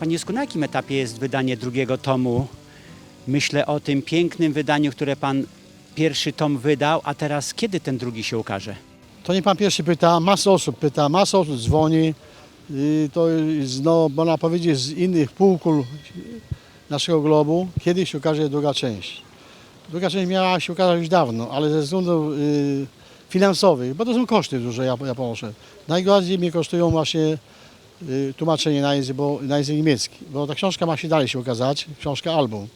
Panie Jusku, na jakim etapie jest wydanie drugiego tomu? Myślę o tym pięknym wydaniu, które Pan pierwszy tom wydał, a teraz kiedy ten drugi się ukaże? To nie pan pierwszy pyta, masa osób pyta, masa osób dzwoni. I to jest, no, można powiedzieć, z innych półkul naszego globu, kiedy się ukaże druga część. Druga część miała się ukazać już dawno, ale ze względów y, finansowych, bo to są koszty duże, ja, ja ponoszę. Najbardziej mnie kosztują właśnie tłumaczenie na język, bo, na język niemiecki, bo ta książka ma się dalej się ukazać, książka album.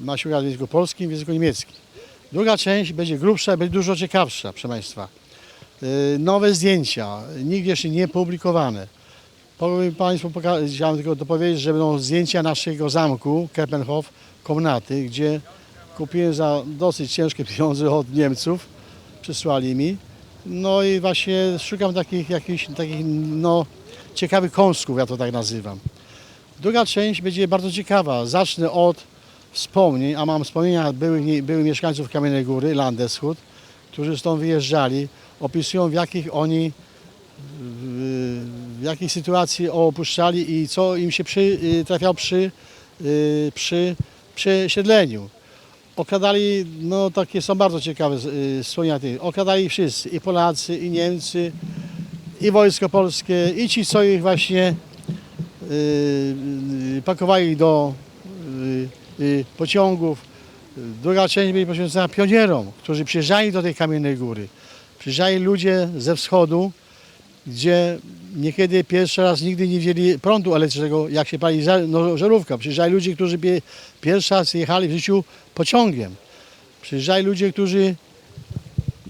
Ma się ukazać w języku polskim, w języku niemieckim. Druga część będzie grubsza, będzie dużo ciekawsza, proszę Państwa. Y, nowe zdjęcia, nigdzie jeszcze nie publikowane. Powiem Państwu, chciałem tylko dopowiedzieć, że będą zdjęcia naszego zamku, Keppenhof, komnaty, gdzie kupiłem za dosyć ciężkie pieniądze od Niemców, przysłali mi. No i właśnie szukam takich jakichś takich no, ciekawych kąsków, ja to tak nazywam. Druga część będzie bardzo ciekawa. Zacznę od wspomnień, a mam wspomnienia byłych, byłych mieszkańców Kamiennej Góry, Landeshut, którzy stąd wyjeżdżali. Opisują w jakich oni w, jakiej sytuacji opuszczali i co im się przy, y, trafiało przy, y, przy przesiedleniu. Okradali, no takie są bardzo ciekawe y, tych. Okradali wszyscy, i Polacy, i Niemcy, i Wojsko Polskie, i ci, co ich właśnie y, y, pakowali do y, y, pociągów. Druga część będzie poświęcona pionierom, którzy przyjeżdżali do tej Kamiennej Góry. Przyjeżdżali ludzie ze wschodu, gdzie niekiedy pierwszy raz nigdy nie wzięli prądu elektrycznego, jak się pali no, żarówka. Przyjeżdżali ludzie, którzy pie- pierwszy raz jechali w życiu pociągiem. Przyjeżdżali ludzie, którzy,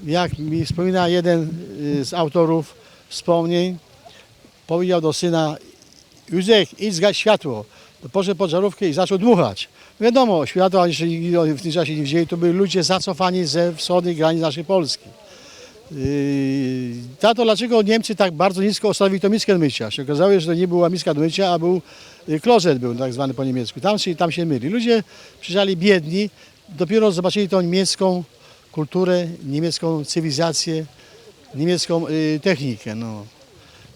jak mi wspomina jeden y, z autorów wspomnień, powiedział do syna, Józek, idź zgaś światło. Poszedł pod żarówkę i zaczął dmuchać. Wiadomo, światła jeszcze w tym czasie nie wzięli, to byli ludzie zacofani ze wschodnich granic naszej Polski. Yy, Tato, dlaczego Niemcy tak bardzo nisko ostawili to miskę do mycia? Się okazało, że to nie była miska do mycia, a był y, klozet, był tak zwany po niemiecku. Tam się, tam się myli. Ludzie przyjrzeli biedni, dopiero zobaczyli tą niemiecką kulturę, niemiecką cywilizację, niemiecką y, technikę. No.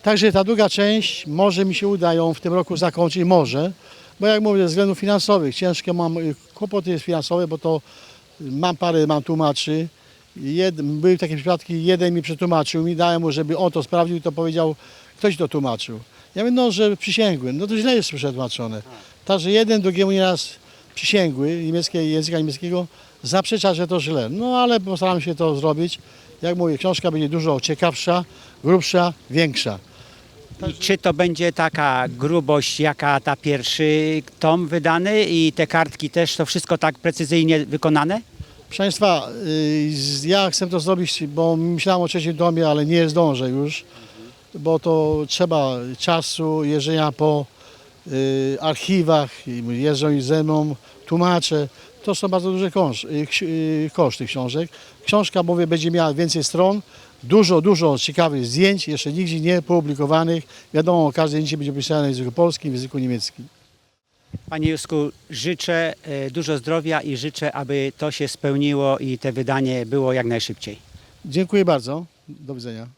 Także ta druga część może mi się uda ją w tym roku zakończyć, może, bo jak mówię, ze względów finansowych, ciężkie mam kłopoty finansowe, bo to mam parę, mam tłumaczy. Jed, były takie przypadki, jeden mi przetłumaczył, mi dałem mu, żeby on to sprawdził to powiedział, ktoś to tłumaczył. Ja mówię, no, że przysięgłem, no to źle jest przetłumaczone. Także jeden drugiemu nieraz przysięgły niemieckie, języka niemieckiego zaprzecza, że to źle. No ale postaram się to zrobić. Jak mówię, książka będzie dużo ciekawsza, grubsza, większa. I czy to będzie taka grubość, jaka ta pierwszy tom wydany i te kartki też, to wszystko tak precyzyjnie wykonane? Proszę Państwa, y, ja chcę to zrobić, bo myślałem o trzecim domie, ale nie zdążę już, bo to trzeba czasu, jeżdżenia po y, archiwach, jeżdżą i ze mną tłumacze. To są bardzo duże y, koszty książek. Książka, mówię, będzie miała więcej stron, dużo, dużo ciekawych zdjęć, jeszcze nigdzie nie publikowanych. Wiadomo, każde zdjęcie będzie pisane w języku polskim, w języku niemieckim. Panie Jusku, życzę e, dużo zdrowia i życzę, aby to się spełniło i te wydanie było jak najszybciej. Dziękuję bardzo. Do widzenia.